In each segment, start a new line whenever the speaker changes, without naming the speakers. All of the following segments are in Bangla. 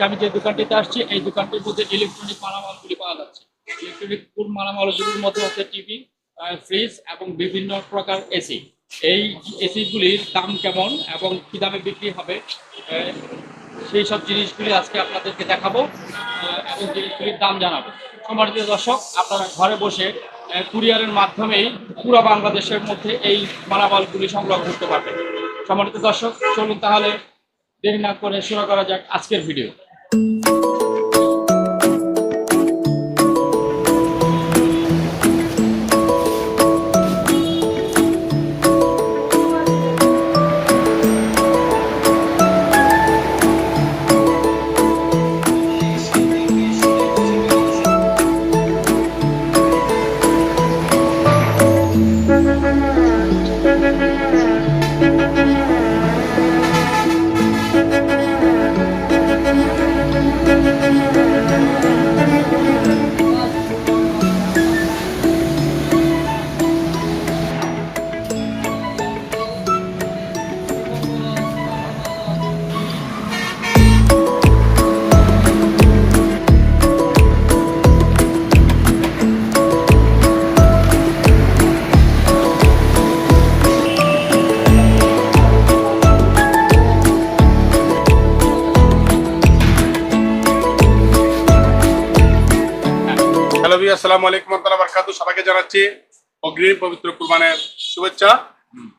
আজকে আমি যে দোকানটিতে আসছি, এই দোকানটির মধ্যে ইলেকট্রনিক মালামালগুলি পাওয়া যাচ্ছে। ইলেকট্রনিক মালামালগুলির মধ্যে হচ্ছে টিভি ফ্রিজ এবং বিভিন্ন প্রকার এসি এই এসিগুলির দাম কেমন এবং কি দামে বিক্রি হবে সেই সব জিনিসগুলি আজকে আপনাদেরকে দেখাবো এবং জিনিসগুলির দাম জানাব। সম্মানিত দর্শক, আপনারা ঘরে বসে কুরিয়ারের মাধ্যমেই পুরো বাংলাদেশের মধ্যে এই মালামালগুলি সংগ্রহ করতে পারবেন। সম্মানিত দর্শক, চলুন তাহলে দেরি না করে শুরু করা যাক আজকের ভিডিও।
আসসালামু আলাইকুম বারাকাতু সবাইকে জানাচ্ছি অগ্রিম পবিত্র কুরবানের শুভেচ্ছা।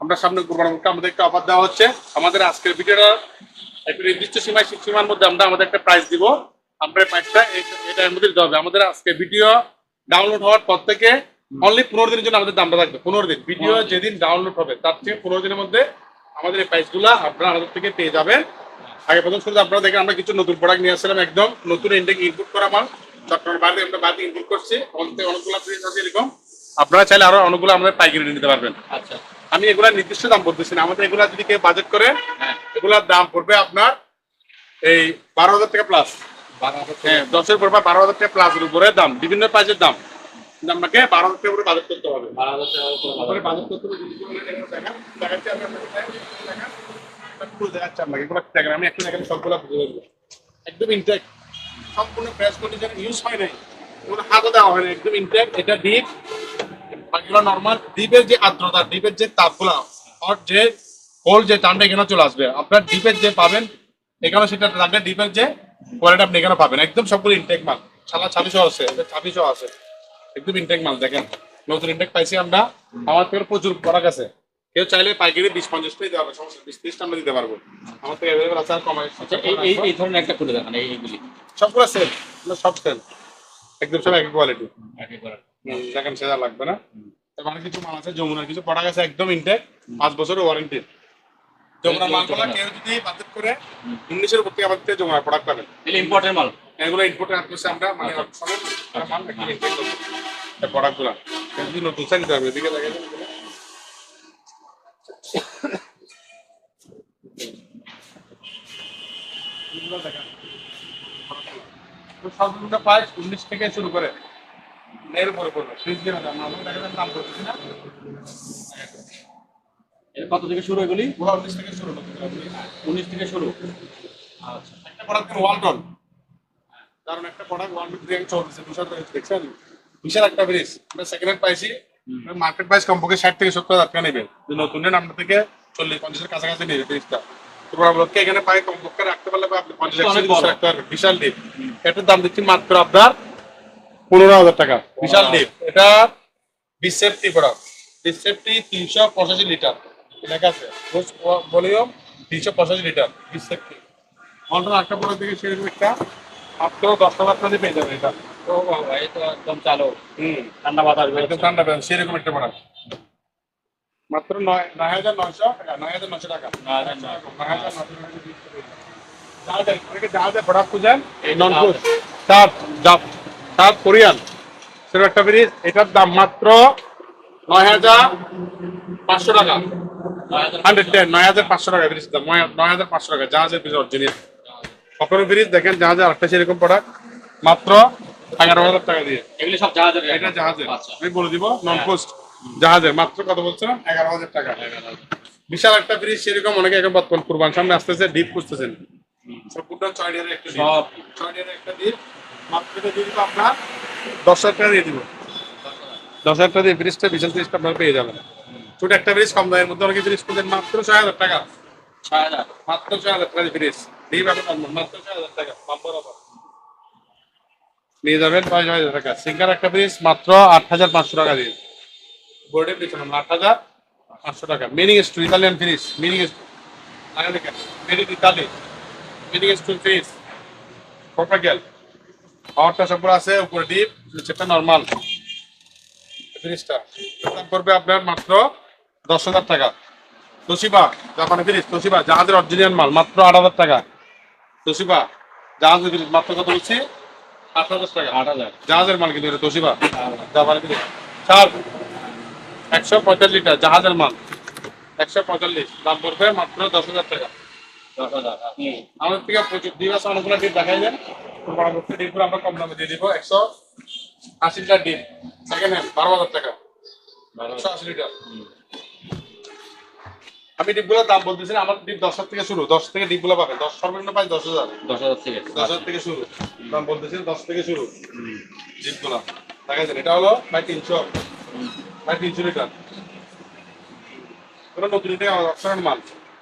আমরা সামনে কুরবান আমাদের একটা অফার দেওয়া হচ্ছে। আমাদের আজকের ভিডিওটা একটা নির্দিষ্ট সীমায় সীমার মধ্যে আমরা আমাদের একটা প্রাইস দিব। আমরা প্রাইসটা এটার মধ্যে দিতে হবে। আমাদের আজকে ভিডিও ডাউনলোড হওয়ার পর থেকে অনলি পনেরো দিনের জন্য আমাদের দামটা থাকবে। পনেরো দিন। ভিডিও যেদিন ডাউনলোড হবে তার থেকে পনেরো দিনের মধ্যে আমাদের এই প্রাইসগুলো আপনারা আমাদের থেকে পেয়ে যাবেন। আগে প্রথম শুরুতে আপনারা দেখেন আমরা কিছু নতুন প্রোডাক্ট নিয়ে আসছিলাম একদম নতুন ইন্টেক ইনপুট করা মাল। চট্টগ্রাম বাইরে আমরা বাইরে ইনপুট করছি অনেক অনেকগুলো প্রিন্ট আছে এরকম আপনারা চাইলে আরও অনেকগুলো আমাদের পাইকারি নিতে পারবেন
আচ্ছা
আমি এগুলা নির্দিষ্ট দাম বলতেছি না আমাদের এগুলা যদি কেউ বাজেট করে
হ্যাঁ
এগুলার দাম পড়বে আপনার এই বারো হাজার টাকা প্লাস হ্যাঁ দশের পর বারো হাজার টাকা প্লাস উপরে দাম বিভিন্ন প্রাইসের দাম আপনাকে বারো হাজার টাকা উপরে বাজেট করতে হবে তারপরে বাজেট করতে হবে জিনিসগুলো দেখেন, দেখেন, দেখাচ্ছি আমি আপনাকে, দেখেন, এটা পুরো দেখাচ্ছি আপনাকে, এগুলো দেখেন, আমি একটু দেখেন সবগুলো একদম ইনটেক সম্পূর্ণ ফ্রেশ কন্ডিশন ইউজ হয় নাই। কোনো হাতও দেওয়া হয় না একদম ইনটেক এটা ডিপ বাকিগুলো নর্মাল ডিপের যে আর্দ্রতা ডিপের যে তাপগুলা আর যে কোল্ড যে টানটা এখানে চলে আসবে। আপনার ডিপের যে পাবেন এখানে সেটা থাকবে। ডিপের যে কোয়ালিটি আপনি এখানে পাবেন। একদম সবগুলো ইনটেক মাল। সালা ছাব্বিশও আছে ছাব্বিশও আছে। একদম ইনটেক মাল, দেখেন। নতুন ইনটেক পাইছি আমরা। আমার থেকে প্রচুর প্রোডাক্ট আছে। কেউ চাইলে পাইকারি বিশ পঞ্চাশ টাকা দিতে পারবে সমস্যা বিশ ত্রিশটা আমরা দিতে পারব। আমার থেকে অ্যাভেলেবল আছে আর কমাই।
আচ্ছা এই ধরনের একটা করে দেখান এই- এইগুলি।
সবগুলো সেল সব সেল একদম সব একই কোয়ালিটি দেখেন সেটা লাগবে না। মানে কিছু মাল আছে যমুনার কিছু প্রোডাক্ট আছে একদম ইনটেক পাঁচ বছরের ওয়ারেন্টি যমুনার মালগুলো কেউ যদি বাজেট করে উনিশের উপর থেকে আমাদের থেকে যমুনার প্রোডাক্ট পাবেন।
এগুলি ইম্পর্টেন্ট মাল?
এগুলো ইনপুটে আসতেছে আমরা মানে সবের মাল প্রোডাক্টগুলো যদি নতুন নিতে হবে এদিকে দেখেন। এগুলো প্রাইস উনিশ থেকে শুরু করে। এর উপরে পড়বে। ফ্রিজ দিয়ে দাম আমরা দেখেন দাম করতেছি না।
এর কত থেকে শুরু এগুলি?
পুরো উনিশ থেকে শুরু।
উনিশ থেকে শুরু। আচ্ছা।
একটা প্রোডাক্ট ওয়ালটন কারণ একটা প্রোডাক্ট ওয়ান টু থ্রি চলতেছে দুশো দেখছেন? বিশাল একটা ব্রিজ আমরা সেকেন্ড হ্যান্ড পাইছি। মার্কেট প্রাইস কমপক্ষে ষাট থেকে সত্তর হাজার টাকা নেবে। নতুন নেন আপনার থেকে চল্লিশ পঞ্চাশের কাছাকাছি নেবে তারপর এখানে পাই কমপক্ষে রাখতে পারলে আপনি পঞ্চাশ একশো
অনেক
দুশো
বড়।
রাখতে পারবেন বিশাল ডিপ এটার দাম দিচ্ছি মাত্র আপনার পনেরো হাজার টাকা। বিশাল ডিপ এটা তিনশো পঁচাশি লিটার। লেখা আছে। ভলিউম তিনশো পঁচাশি লিটার। প্রোডাক্ট থেকে সেরকম একটা মাত্র দশ টাকা আপনাদের পেয়ে যাবে এটা।
ও বাবা এই তো একদম চালো।
হুম।
ঠান্ডা বাতাস
একদম ঠান্ডা পেয়ে সেরকম একটা প্রোডাক্ট মাত্র নয় নয় হাজার নয়শো নয় হাজার নয়শো টাকা।
নয় হাজার নয়শো।
নয় হাজার নয়শো টাকা দিয়ে বিক্রি করে দিলাম। জাহাজের অনেকে জাহাজের প্রোডাক্ট খুঁজেন।
এই
নন
জাহাজ।
ফুড সাত জাপ সাত কোরিয়ান। সেরকম একটা ব্রিজ এটার দাম মাত্র নয় হাজার পাঁচশো টাকা। হান্ড্রেড টেন নয় হাজার পাঁচশো টাকা ব্রিজ দাম নয়- হাজার পাঁচশো টাকা জাহাজের ব্রিজ অরিজিনাল কখনো ব্রিজ দেখেন জাহাজের আরেকটা সেরকম প্রোডাক্ট মাত্র এগারো হাজার টাকা দিয়ে।
এগুলি সব জাহাজের
এটা জাহাজের।
আচ্ছা।
আমি বলে দিব নন পোস্ট জাহাজের। মাত্র কত বলছিলাম? এগারো হাজার টাকা। বিশাল একটা ব্রিজ সেরকম অনেকে এখন বর্তমান কুরবান সামনে আসতেছে ডিপ খুঁজতেছেন। সম্পূর্ণ ছয় ডিমের একটা
সব।
ছয় ডিমের একটা ডিম মাত্র দিয়ে দিব আপনার দশ হাজার টাকা দিয়ে দিব। দশ হাজার টাকা দিয়ে ফ্রিজটা বিশাল ফ্রিজটা আপনার পেয়ে যাবেন। ছোট একটা ফ্রিজ কম দামের মধ্যে অনেকে ফ্রিজ করতেন মাত্র ছয় হাজার টাকা।
ছয় হাজার।
মাত্র ছয় হাজার টাকা ফ্রিজ এখন মাত্র ছয় হাজার টাকা। বাম্পার অফার নিয়ে যাবেন ছয় হাজার টাকা। সিঙ্গার একটা ফ্রিজ মাত্র আট হাজার পাঁচশো টাকা দিয়ে। বোর্ডের পিছনে আট হাজার পাঁচশো টাকা। মিনিং স্টুল ইতালিয়ান ফ্রিজ মিনিং দেখেন মেড ইতালি মিনিং স্টুল ফ্রিজ প্রপাগেল পাওয়ারটা সম্পূর্ণ আছে, উপরে ডিপ নিচেটা নর্মাল ফ্রিজটা দাম পড়বে আপনার মাত্র দশ হাজার টাকা। তোশিবা জাপানি ফ্রিজ তোশিবা জাহাজের অরিজিনাল মাল, মাত্র আট হাজার টাকা। তোশিবা জাহাজের ফ্রিজ মাত্র কত বলছি? আট হাজার টাকা।
আট হাজার।
জাহাজের মাল কিন্তু এটা তোশিবা। জাপানি চার একশো পঁয়তাল্লিশ লিটার জাহাজের মাল। একশো পঁয়তাল্লিশ দাম পড়বে মাত্র দশ হাজার টাকা।
দশ হাজার হুম।
আমাদের থেকে প্রচুর মাস অনেকগুলো ডিপ দেখাই পরবর্তী ডিপগুলো আমরা কম দামে দিয়ে দিব। একশো আশি লিটার ডিপ সেকেন্ড হ্যান্ড বারো হাজার টাকা। একশো আশি লিটার। আমি ডিপগুলোর দাম বলতেছি আমার ডিপ দশ হাজার থেকে শুরু দশ থেকে ডিপগুলো পাবেন দশ সর্বনিম্ন পাই দশ হাজার।
দশ হাজার থেকে
দশ হাজার থেকে শুরু দাম বলতেছি দশ থেকে শুরু ডিপগুলো। দেখা যায় এটা হলো প্রায় তিনশো প্রায় তিনশো লিটার। এগুলো নতুন থেকে অপশনের মাল।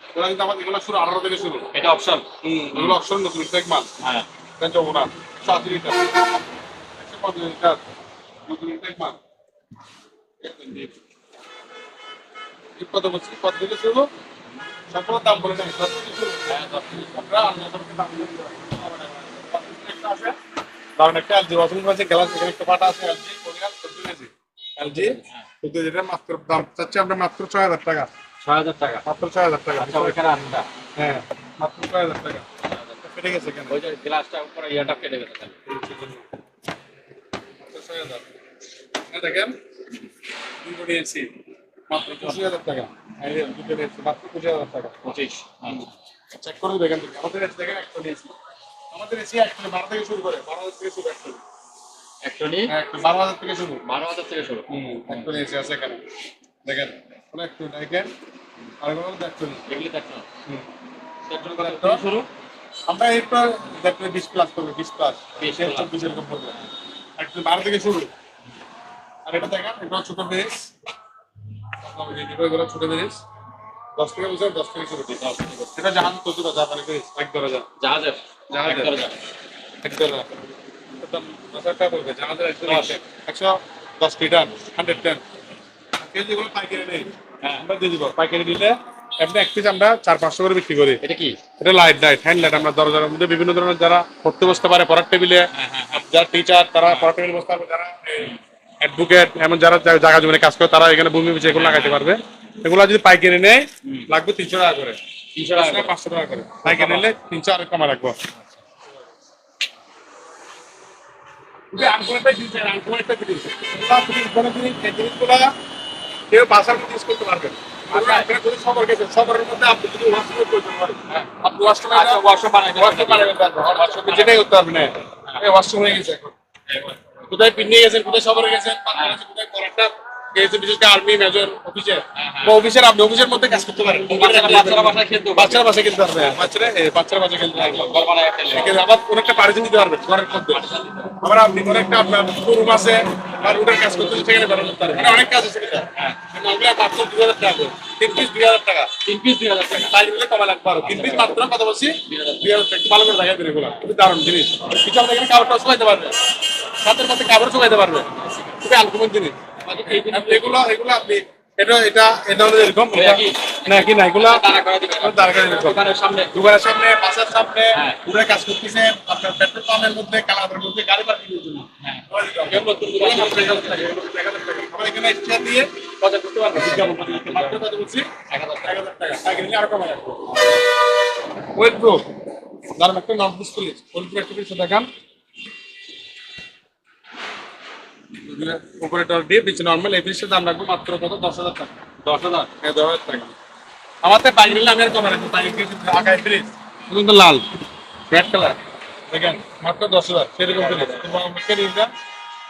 এগুলো কিন্তু আমার এগুলো শুরু আঠারো থেকে শুরু।
এটা অপশন
এগুলো অপশন নতুন থেকে মাল।
হ্যাঁ।
এটা যমুনা আশি লিটার। একশো পঞ্চাশ লিটার নতুন থেকে মাল। কত বলছি কত থেকে শুরু সম্পূর্ণ দাম বলে নেই দশ থেকে শুরু
হ্যাঁ দশ থেকে
আমরা অন্যজনকে দাম বলে দিতে একটা আছে দারুণ একটা এলজি ওয়াশিং মেশিন গ্লাস এখানে একটা পাটা আছে এলজি কোরিয়ান চোদ্দ এলজি কিন্তু যেটা মাত্র দাম চাচ্ছি আমরা মাত্র ছয় হাজার টাকা।
ছয় হাজার টাকা?
মাত্র ছয় হাজার টাকা।
আচ্ছা ওইখানে আটটা
হ্যাঁ মাত্র ছয় হাজার টাকা। ফেটে গেছে কেন?
ওই যে গ্লাসটা উপরে ইয়েটা কেটে গেছে
ছয় হাজার। মাত্র পঁচিশ হাজার টাকা। দুটো নিয়েছি মাত্র পঁচিশ হাজার টাকা।
পঁচিশ
চেক করে দেখেন আমাদের এসে দেখেন একটা নিয়েছি। আমাদের এসে একটা বারো থেকে শুরু করে বারো হাজার থেকে শুরু একটা। হ্যাঁ একটা বারো হাজার থেকে শুরু।
বারো হাজার থেকে শুরু।
হুম একটা নিয়েছি আছে এখানে। দেখেন কোনো একটু দেখেন। আর কোনো
এগুলি দেখো।
হুম।
শুরু।
আমরা এরপর দেখতে বিশ প্লাস করব বিশ প্লাস
20
তেল চব্বিশ এরকম করব। একটু বারো থেকে শুরু। আর এটা দেখেন এটা ছোট বেশ এগুলো ছোট দশ থেকে দশ থেকে। এটা জাহাজ কত জাপানি বেশ এক
জাহাজের
জাহাজের।
এক
পড়বে জাহাজের একশো
দশ।
একশো দশ লিটার হান্ড্রেড টেন পাইকারি নেই
হ্যাঁ।
আমরা দিয়ে দিব। পাইকারি দিলে এমনি এক পিস আমরা চার পাঁচশো করে বিক্রি করি।
এটা কি?
এটা লাইট লাইট হ্যান্ড লাইট আমরা দরজার মধ্যে বিভিন্ন ধরনের যারা পড়তে বসতে পারে পড়ার টেবিলে
হ্যাঁ হ্যাঁ।
যারা টিচার তারা পড়ার টেবিলে বসতে পারবে যারা অ্যাডভোকেট এমন যারা জায়গা জমিনে কাজ করে তারা এখানে ভূমি বিষয় এগুলো লাগাইতে পারবে এগুলো যদি পাইকারি নেয় লাগবে তিনশো টাকা করে
তিনশো টাকা
পাঁচশো টাকা করে পাইকারি নিলে তিনশো কমা রাখব কেউ বাসার মধ্যে use করতে পারবেন
আচ্ছা।
আপনি হয়। আপনি
আচ্ছা, washroom বানাইতে
পারবেন। এ যেটাই করতে পারবেন, হ্যাঁ। হয়ে গেছে। কোথায় পিকনিক গেছেন কোথায় শহরে গেছেন কোথায় পড়াটা? বিশেষ করে আর্মি মেজর অফিসে। বা অফিসের আপনি অফিসের মধ্যে কাজ করতে পারেন।
বাচ্চারা- বাচ্চারা বাসায় খেলতেও
বাচ্চারা বাসায় খেলতে পারবে। বাচ্চারা বাচ্চারা বাসায় খেলতে পারবে।
ঘর বানায় খেলে।
এখানে আবার কোনো একটা পার্টি দিতে পারবেন ঘরের মধ্যে। আবার আপনি কোনো একটা আপনার রুম আছে বা রুটের কাজ করতে সেখানে ব্যবহার করতে পারবেন মানে অনেক কাজ আছে হ্যাঁ। মাত্র দুই হাজার টাকা করে। তিন পিস দুই হাজার টাকা।
তিন পিস দুই হাজার টাকা।
তাই মিলে কমা লাগবে আরও। তিন পিস মাত্র কত বলছি? দুই হাজার টাকা। ভালো করে এগুলো দারুণ জিনিস। পারবে। সাথের মধ্যে শুকাইতে পারবে? খুবই আলকুমের জিনিস।
এই
এগুলো এগুলো আপনি এটা এটা এটা হলো এরকম না কি না এগুলো
দাঁড়া করে দিবে।
দাঁড়া করে দিবে।
দোকানের সামনে।
দোকানের সামনে বাসার সামনে
হ্যাঁ।
পুরো কাজ করতেছেন আপনার পেট্রোল পাম্পের মধ্যে কালারের মধ্যে গাড়ি পার্কিং এর জন্য।
হ্যাঁ।
আমরা এখানে extra দিয়ে বাজার করতে পারব। বিজ্ঞাপন মাত্র কত বলছি?
এক হাজার
এক টাকা। নিলে আরও কমে রাখব। ওয়েট প্রুফ দাঁড়ান একটা একটা অপারেটর দিয়ে পিছনে নর্মাল এই পিসের দাম রাখব মাত্র কত? দশ হাজার টাকা।
দশ হাজার?
হ্যাঁ টাকা। আমার তো বাইক নিলে আমি আর কমে রাখব বাইক আগায় ফ্রিজ লাল। রেড কালার দেখেন, মাত্র দশ হাজার। সেরকম ফ্রিজ তোমার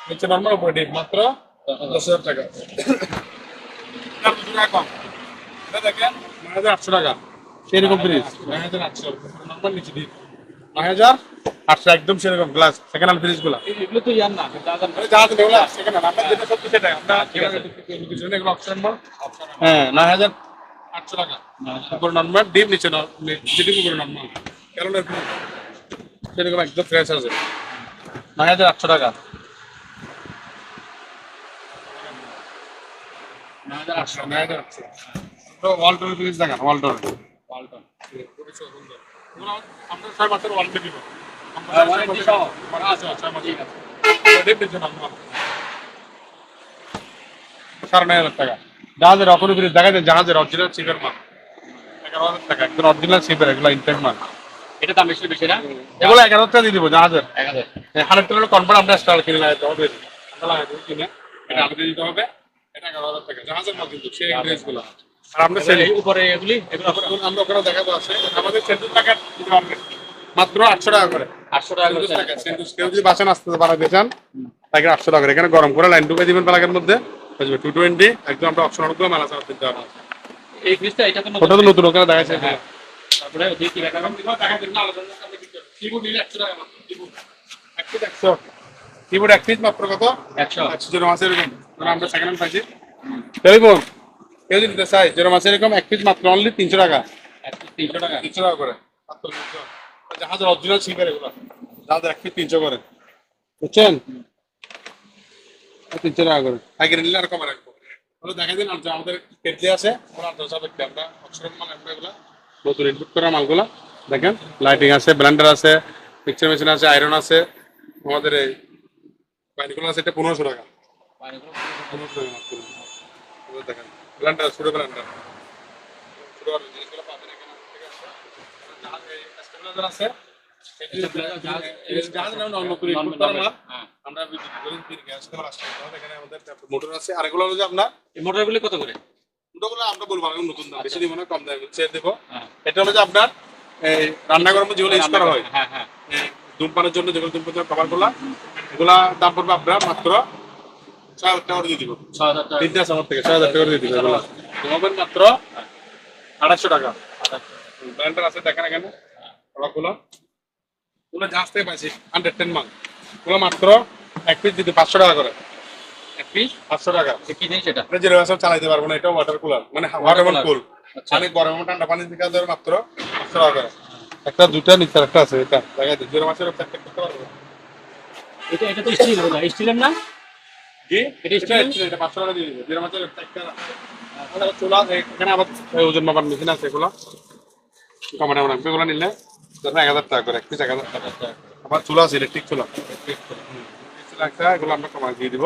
নিচে নর্মাল উপরে ডিপ মাত্র দশ হাজার টাকা। দেখেন, নয় হাজার আটশো টাকা। সেরকম ফ্রিজ নয় হাজার আটশো। নর্মাল নিচে ডিপ নয় হাজার আটশো একদম সেরকম গ্লাস সেকেন্ড হ্যান্ড
ফ্রিজগুলা। এগুলো তো ইয়ার না
সেকেন্ড হ্যান্ড সত্যি সেটাই হ্যাঁ নয় হাজার আটশো টাকা। উপরে নর্মাল ডিপ নিচে যেটুকু উপরে নর্মাল কেন সেরকম একদম ফ্রেশ আছে। নয় হাজার আটশো টাকা।
নয় হাজার আটশো।
নয় হাজার আটশো। ওয়ালটন ফ্রিজ দেখান ওয়ালটন এগুলো আমরা ছয় মাসের ওয়ারেন্টি দিব। আমরা
হ্যাঁ, আছে
সাড়ে নয় হাজার টাকা। জাহাজের অপর ফ্রিজ দেখা যায় জাহাজের অরিজিনাল চিপের মাল। এগারো হাজার টাকা একদম অরিজিনাল চিপের এগুলো ইনটেক
এটা দাম বেশি বেশি না?
এগুলো এগারো টাকা দিয়ে দিব জাহাজের।
হাজার।
কনফার্ম আমরা স্টল কিনে লাগাতে হবে। আমরা লাগাতে কিনে। এটা আলাদা দিতে হবে। এটা এগারো হাজার টাকা। জাহাজের মাল কিন্তু সেই ড্রেসগুলো আর আমরা
উপরে এগুলি এগুলো
আমরা ওখানে দেখাবো আছে। আমাদের সেন্টুর টাকা মাত্র আটশো টাকা করে।
আটশো টাকা করে
সেন্টুর কেউ যদি বাসন আসতে বাড়াতে চান তাকে আটশো টাকা করে। এখানে গরম করে লাইন ঢুকে দিবেন প্লাগের মধ্যে। টু টোয়েন্টি একদম আমরা অপশন অনেকগুলো মেলা চালাতে দিতে পারব।
এই ফ্রিজটা এটা তো
ওটা তো নতুন ওখানে দেখাচ্ছে
হ্যাঁ তারপরে ওদিকে কি
কিবোর্ড এক পিস মাত্র কত?
একশো।
একশো এরকম। আমরা সেকেন্ড হ্যান্ড পাইছি। টেলিফোন কেউ যদি চাই জিরো মাসে এরকম এক পিস মাত্র অনলি তিনশো টাকা।
তিনশো টাকা।
তিনশো টাকা করে জাহাজের অরিজিনাল ছিপের এগুলো। জাহাজের এক পিস তিনশো করে। বুঝছেন? তিনশো টাকা করে। পাইকারি নিলে আর কমে রাখব। ওগুলো দেখা দিন আর আমাদের কেটলি আছে ওরা আট দশ হাজার আমরা অক্ষরের মাল আমরা এগুলো। নতুন ইনপুট করা মালগুলো। দেখেন লাইটিং আছে ব্লেন্ডার আছে মিক্সার মেশিন আছে আয়রন আছে। আমাদের এই বাইনগুলো আছে এটা পনেরোশো টাকা। পনেরোশো টাকা। দেখেন। ব্লেন্ডার ছোট ব্লেন্ডার ছোট জিনিসগুলো পাবেন এখানে ঠিক আছে? জাহাজ এই স্টেবিলাইজার আছে জাহাজ নাম নতুন ইনপুট করা মাল
হ্যাঁ।
মোটর আছে আর এগুলো আপনার
মোটরগুলি কত করে?
মোটরগুলো আমরা বলব নতুন দাম বেশি দিব না কম দামে ছেড়ে দেবো।
হ্যাঁ।
এটা হলো যে আপনার রান্না গরমে যেগুলো ইউজ করা হয়
হ্যাঁ হ্যাঁ।
ধূমপানের জন্য যেগুলো ধূমপানের কভারগুলা এগুলা দাম পড়বে আপনার মাত্র ছয় হাজার টাকা দিয়ে দিব।
ছ হাজার টাকা
তিনটা থেকে ছয় হাজার টাকা দিয়ে দিব। মাত্র আড়াইশো টাকা। ব্র্যান্ডার আছে দেখেন এখানে। ওগুলো। ওগুলো জাহাজ থেকে পাইছি হান্ড্রেড টেন মাল ওগুলো মাত্র এক পিস দিতে পাঁচশো টাকা করে।
এক পিস
পাঁচশো টাকা।
কি জিনিস এটা?
এটা যেরকম সব চালাইতে পারব না এটা ওয়াটার কুলার মানে ওয়াটার কুল
আচ্ছা।
পানি গরম ঠান্ডা পানি দিকে ধরে মাত্র পাঁচশো টাকা করে। একটা দুটা নিচে একটা আছে এটা। মাসের করতে পারব।
এটা এটা তো স্টিল বোধ স্টিলের না
কি?
এটা
এটা এটা পাঁচশো টাকা দিয়ে দিবে। দেড় মাসের একটা একটা চুলা আছে, এখানে আবার ওজন মাপার মেশিন আছে এগুলো। কমানো এগুলো নিলে ধরেন এক হাজার টাকা করে এক পিস এক হাজার টাকা। আবার চুলা আছে ইলেকট্রিক চুলা। চুলা একটা এগুলো আমরা দিয়ে দিব।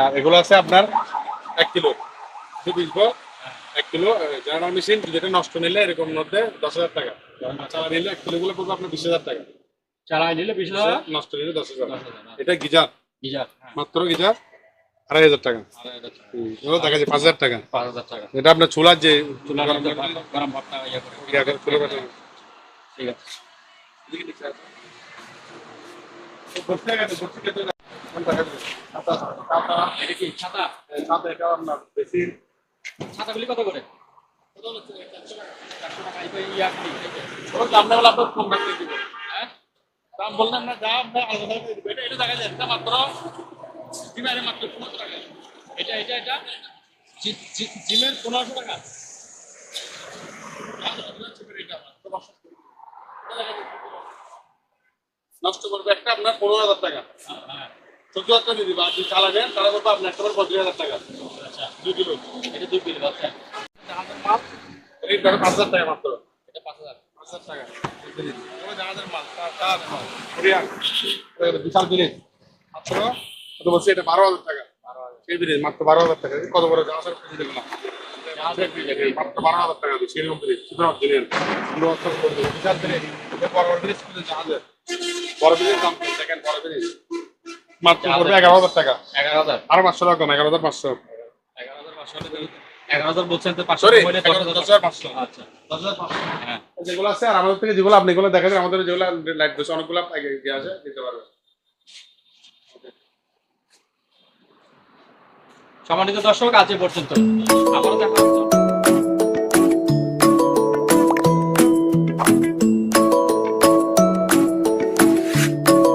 আর এগুলো আছে আপনার এক কিলো। পিস এক কিলো। জেনারেল মেশিন যেটা নষ্ট নিলে এরকম মধ্যে দশ হাজার টাকা। চালা নিলে এক কিলো গুলো পড়বে আপনার বিশ হাজার টাকা।
চালাই নিলে বিশ হাজার।
নষ্ট নিলে দশ হাজার। এটা গিজার।
গিজার হ্যাঁ।
মাত্র গিজার? আড়াই হাজার টাকা।
আড়াই হাজার টাকা।
হুম, এগুলো দেখা যায় পাঁচ হাজার টাকা।
পাঁচ হাজার টাকা।
এটা আপনার চুলার যে
চুলার
গরম
গরম ইয়ে করে। ঠিক আছে। ছাতাগুলি কত করে?
আপনার কম দিয়ে দিবো। দাম বললাম না, দাম আলাদা। এটা- এটা দেখা যায়, এটা মাত্র
জিমের মাত্র পনেরোশো টাকা। এটা এটা এটা জিমের পনেরোশো টাকা।
নষ্ট করবে একটা আপনার পনেরো হাজার টাকা।
হ্যাঁ
চোদ্দ হাজার টাকা দিয়ে দিবো। যদি চালাবেন তাহলে বলব আপনার একটা পঁচিশ হাজার টাকা।
আচ্ছা
দুই কিলো।
এটা দুই কিলো আচ্ছা।
মাল। এই পাঁচ হাজার টাকা মাত্র।
এটা পাঁচ হাজার
পাঁচ হাজার টাকা। মাল তার- তার মাল। বিশাল জিনিস মাত্র কত বলছি? এটা বারো হাজার টাকা। সেই জিনিস মাত্র বারো হাজার টাকা। কত বড় জাহাজের ফ্রিজ দেখলাম জাহাজের দেখে মাত্র বারো হাজার টাকা দিয়ে সেরকম সুতরাং বিশাল এটা বড় বড় ফ্রিজ কিন্তু জাহাজের। বড় ফ্রিজের দাম দেখেন বড় ফ্রিজ মাত্র এগারো হাজার টাকা।
এগারো হাজার।
আরও পাঁচশো টাকা কম এগারো হাজার পাঁচশো।
এগারো হাজার পাঁচশো আচ্ছা হ্যাঁ।
যেগুলো আছে আর আমাদের থেকে যেগুলো আপনি গুলো দেখা যায় আমাদের যেগুলো লাইট দোষ অনেকগুলো আছে দিতে পারবেন।
সম্মানিত দর্শক আজ এ পর্যন্ত। আবারও দেখা